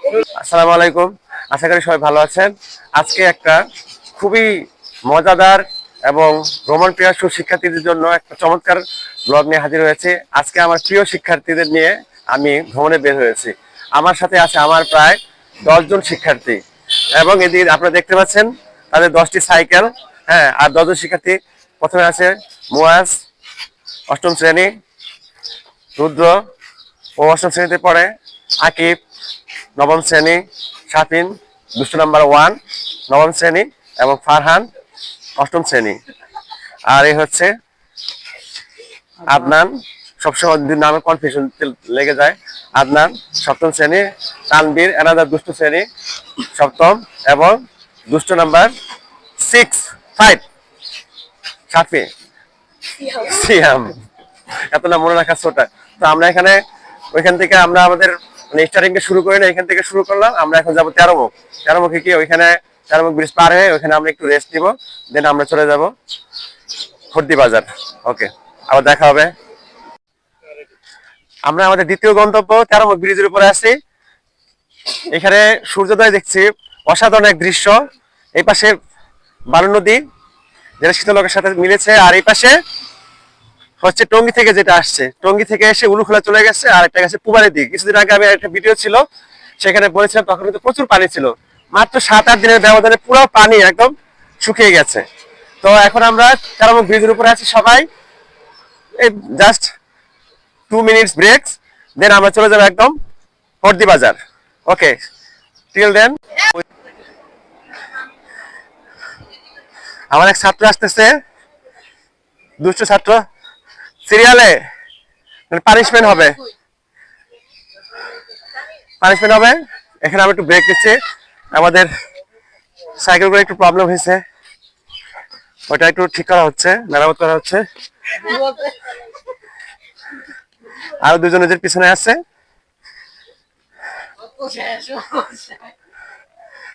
আসসালামু আলাইকুম। আশা করি সবাই ভালো আছেন। আজকে একটা খুবই মজাদার এবং ভ্রমণ প্রিয় শিক্ষার্থীদের জন্য একটা চমৎকার ব্লগ নিয়ে হাজির হয়েছে। আজকে আমার প্রিয় শিক্ষার্থীদের নিয়ে আমি ভ্রমণে বের হয়েছি। আমার সাথে আছে আমার প্রায় দশজন শিক্ষার্থী। এবং এদিকে আপনারা দেখতে পাচ্ছেন, তাদের দশটি সাইকেল হ্যাঁ আর দশজন শিক্ষার্থী। প্রথমে আছে মুয়াজ, অষ্টম শ্রেণি, রুদ্র ও অষ্টম শ্রেণীতে পড়ে আকিব নবম শ্রেণি শাফিন দুষ্ট নাম্বার ওয়ান নবম শ্রেণি এবং ফারহান অষ্টম শ্রেণি। আর এই হচ্ছে আদনান সবসময় দুই নামে কনফিউশন লেগে যায়। আদনান সপ্তম শ্রেণি তানবীর এনাদার দুষ্ট শ্রেণি সপ্তম এবং দুষ্ট number six five Safi Siam. এত না মনে রাখা ছোটা। তো আমরা এখানে ওইখান থেকে আমরা আমাদের মানে স্টার্টিং শুরু করি না, এখান থেকে শুরু করলাম, আমরা এখন যাব কি, ওইখানে ব্রিজ পার হয়ে ওইখানে আমরা একটু রেস্ট নিব দেন আমরা চলে যাব বাজার। ওকে আবার দেখা হবে। আমরা আমাদের দ্বিতীয় গন্তব্য তেরো মুখ ব্রিজের উপরে আছি। এখানে সূর্যোদয় দেখছি, অসাধারণ এক দৃশ্য। এই পাশে বালু নদী, যেটা শীতলকের সাথে মিলেছে, আর এই পাশে হচ্ছে টঙ্গি থেকে যেটা আসছে, টঙ্গি থেকে এসে উলুখোলা চলে গেছে, আর একটা গেছে পুবারের দিক। কিছুদিন আগে আমি একটা ভিডিও ছিল, সেখানে বলেছিলাম তখন কিন্তু প্রচুর পানি ছিল। মাত্র সাত আট দিনের ব্যবধানে পুরো পানি একদম শুকিয়ে গেছে। তো এখন আমরা তেরোমুখ ব্রিজের উপরে আছি সবাই। এই just two minutes breaks then আমরা চলে যাব একদম হর্দি বাজার। ওকে টিল দেন আমার এক ছাত্র আসতেছে, দুষ্ট ছাত্র। সিরিয়ালে? পানিশমেন্ট হবে। পানিশমেন্ট হবে। এখানে আমি একটু ব্রেক দিচ্ছি। আমাদের সাইকেল করে একটু প্রবলেম হয়েছে। ওটা একটু ঠিক করা হচ্ছে, মেরামত করা হচ্ছে। আরও দুজন ওদের পিছনে আছে।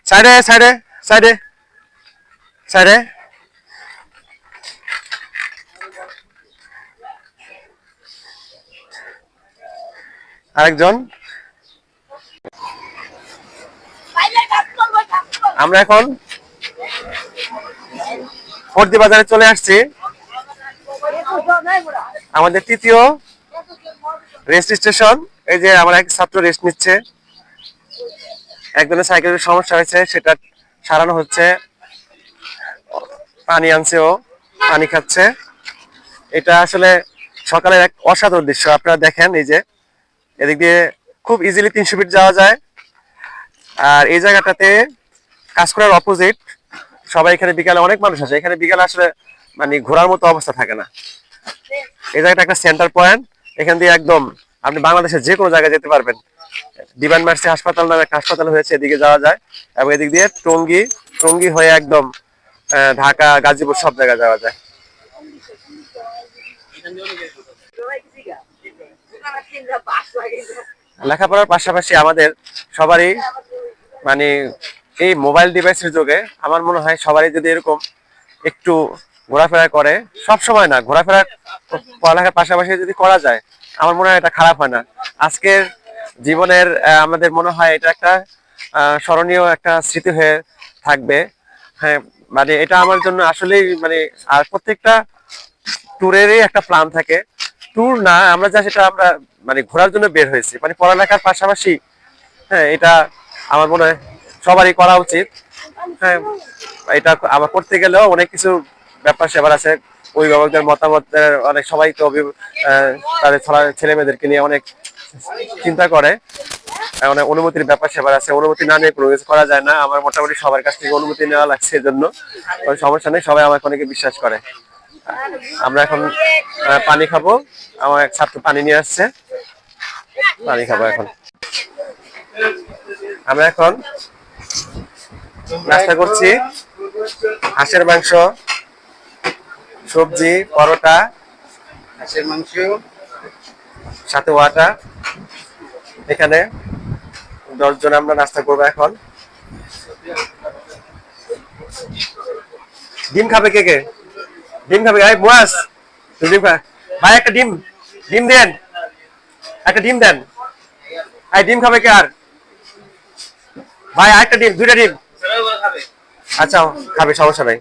সাইডে সাইডে সাইডে সাইডে আরেকজন? আমরা এখন ফর্দি বাজারে চলে আসছি। আমাদের তৃতীয় রেস্ট স্টেশন। এই যে আমার এক ছাত্র রেস্ট নিচ্ছে। একজনের সাইকেলের সমস্যা হয়েছে, সেটা সারানো হচ্ছে। পানি আনছে ও, পানি খাচ্ছে। এটা আসলে সকালের এক অসাধারণ দৃশ্য। আপনারা দেখেন এই যে এদিক দিয়ে খুব ইজিলি তিনশো ফিট যাওয়া যায়। আর এই জায়গাটাতে কাজ করার অপোজিট সবাই এখানে বিকালে অনেক মানুষ আছে এখানে বিকালে আসলে মানে ঘোরার মতো অবস্থা থাকে না। এই জায়গাটা একটা সেন্টার পয়েন্ট এখান দিয়ে একদম আপনি বাংলাদেশের যে কোনো জায়গায় যেতে পারবেন। ডিভান মার্সি হাসপাতাল নামে একটা হাসপাতাল হয়েছে, এদিকে যাওয়া যায়। এবং এদিক দিয়ে টঙ্গি টঙ্গি হয়ে একদম ঢাকা, গাজীপুর সব জায়গায় যাওয়া যায়। লেখাপড়ার পাশাপাশি আমাদের সবারই মানে এই মোবাইল ডিভাইসের যুগে আমার মনে হয় সবারই যদি এরকম একটু ঘোরাফেরা করে, সব সময় না, ঘোরাফেরা পড়ালেখার পাশাপাশি যদি করা যায়, আমার মনে হয় এটা খারাপ হয় না। আজকের জীবনের আমাদের মনে হয় এটা একটা স্মরণীয় একটা স্মৃতি হয়ে থাকবে। হ্যাঁ মানে এটা আমার জন্য আসলেই মানে আর প্রত্যেকটা ট্যুরেরই একটা প্ল্যান থাকে। ট্যুর না আমরা যা সেটা আমরা মানে ঘোরার জন্য বের হয়েছি। মানে পড়ালেখার পাশাপাশি হ্যাঁ এটা আমার মনে হয় সবারই করা উচিত। হ্যাঁ এটা আবার করতে গেলেও অনেক কিছু ব্যাপার সেবার আছে। অভিভাবকদের মতামত অনেক সবাই তো তাদের ছেলে- মেয়েদেরকে নিয়ে অনেক চিন্তা করে। আহ, অনেক অনুমতির ব্যাপার সেবার আছে। অনুমতি না নিয়ে কোনো কিছু করা যায় না। আমার মোটামুটি সবার কাছ থেকে অনুমতি নেওয়া লাগছে এজন্য। জন্য সমস্যা নেই সবাই আমাকে অনেকে বিশ্বাস করে। আমরা এখন পানি খাব। আমার এক ছাত্র পানি নিয়ে আসছে। পানি খাব এখন। আমরা এখন নাস্তা করছি। হাঁসের মাংস সবজি পরোটা হাঁসের মাংস সাথে ওয়াটা। এখানে দশজন আমরা নাস্তা করব এখন। ডিম খাবে কে কে? ডিম খাবে? এই মুয়াস তুই ডিম খা। ভাই, একটা ডিম ডিম দেন। একটা ডিম দেন। এই ডিম খাবে কে আর? ভাই, আরেকটা ডিম, দুইটা ডিম। আচ্ছা খাবে, সমস্যা নাই।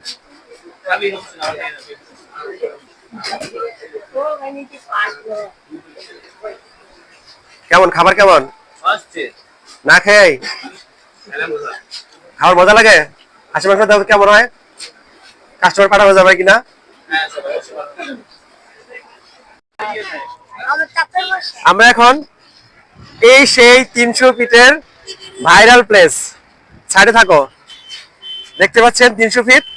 কেমন, খাবার কেমন? না খেয়ে? খাবার মজা লাগে? মাংস কেমন হয়? কাস্টমার পাঠানো যাবে কিনা? আমরা এখন এই সেই তিনশো ফিটের ভাইরাল প্লেস। সাইডে থাকো। দেখতে পাচ্ছেন তিনশো ফিট।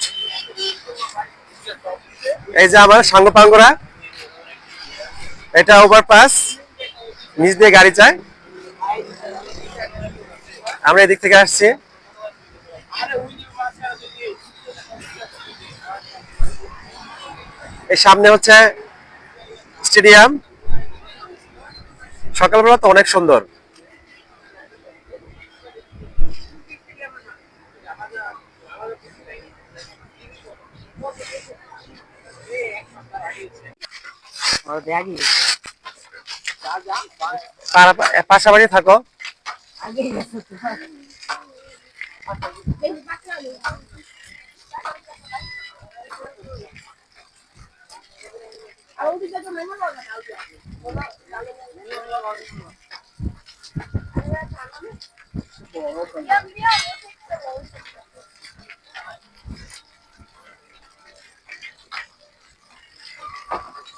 এই যে আমার সাঙ্গপাঙ্গরা এটা ওভারপাস নিচ দিয়ে গাড়ি যায়। আমরা এদিক থেকে আসছি। এই সামনে হচ্ছে স্টেডিয়াম। সকালবেলা তো অনেক সুন্দর। পাশাপাশি থাকো।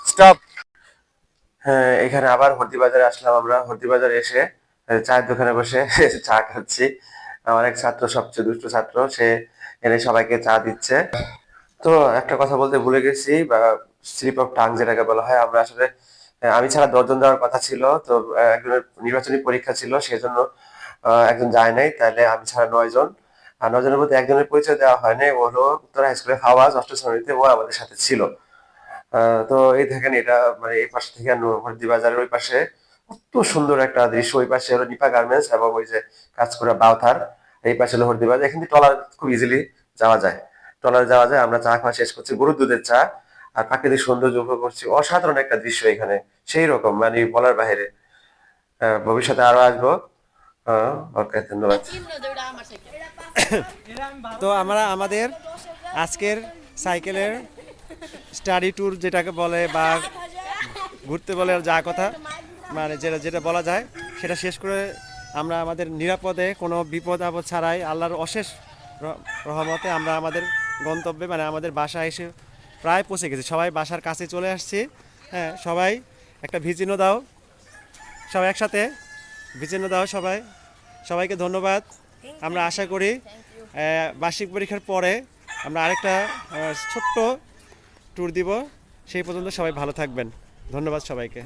স্টপ হ্যাঁ এখানে আবার হরদি বাজারে আসলাম আমরা। হরদি বাজারে এসে চায়ের দোকানে বসে চা খাচ্ছি। আমার এক ছাত্র, সবচেয়ে দুষ্ট ছাত্র, সে এনে সবাইকে চা দিচ্ছে। তো একটা কথা বলতে ভুলে গেছি বা স্লিপ অফ টাং যেটাকে বলা হয়, আমরা আসলে আমি ছাড়া দশজন যাওয়ার কথা ছিল, তো একজনের নির্বাচনী পরীক্ষা ছিল, সেজন্য একজন যায় নাই, তাহলে আমি ছাড়া নয় জন আর নয় জনের মধ্যে একজনের পরিচয় দেওয়া হয়নি, ও হলো উত্তরা হাই স্কুলের হাওয়াজ অষ্টম শ্রেণীতে ও আমাদের সাথে ছিল। তো এই দেখেন, এটা মানে এই পাশ থেকে হরদি বাজারের ওই পাশে, কত সুন্দর একটা দৃশ্য, ওই পাশে হলো নিপা গার্মেন্টস এবং ওই যে কাজ করে বাউথার, এই পাশে হলো হরদি বাজার এখান থেকে ট্রলার খুব ইজিলি যাওয়া যায়। ট্রলারে যাওয়া যায়, আমরা চা খাওয়া শেষ করছি, গরুর দুধের চা। আর প্রাকৃতিক সৌন্দর্য উপভোগ করছি? অসাধারণ একটা দৃশ্য এখানে। সেই রকম। মানে বলার আহ, ভবিষ্যতে আরও আসব। ওকে ধন্যবাদ। তো আমরা আমাদের আজকের সাইকেলের স্টাডি ট্যুর যেটাকে বলে বা ঘুরতে বলে যা কথা মানে যেটা যেটা বলা যায় সেটা শেষ করে আমরা আমাদের নিরাপদে কোনো বিপদ আপদ ছাড়াই আল্লাহর অশেষ রহমতে আমরা আমাদের গন্তব্যে মানে আমাদের বাসায় এসে প্রায় পৌঁছে গেছি। সবাই বাসার কাছে চলে আসছি। হ্যাঁ সবাই একটা ভিজিনো দাও। সবাই একসাথে ভিজিনো দাও সবাই। সবাইকে ধন্যবাদ। আমরা আশা করি বার্ষিক পরীক্ষার পরে আমরা আরেকটা ছোট্ট ট্যুর দিব। সেই পর্যন্ত সবাই ভালো থাকবেন। ধন্যবাদ সবাইকে।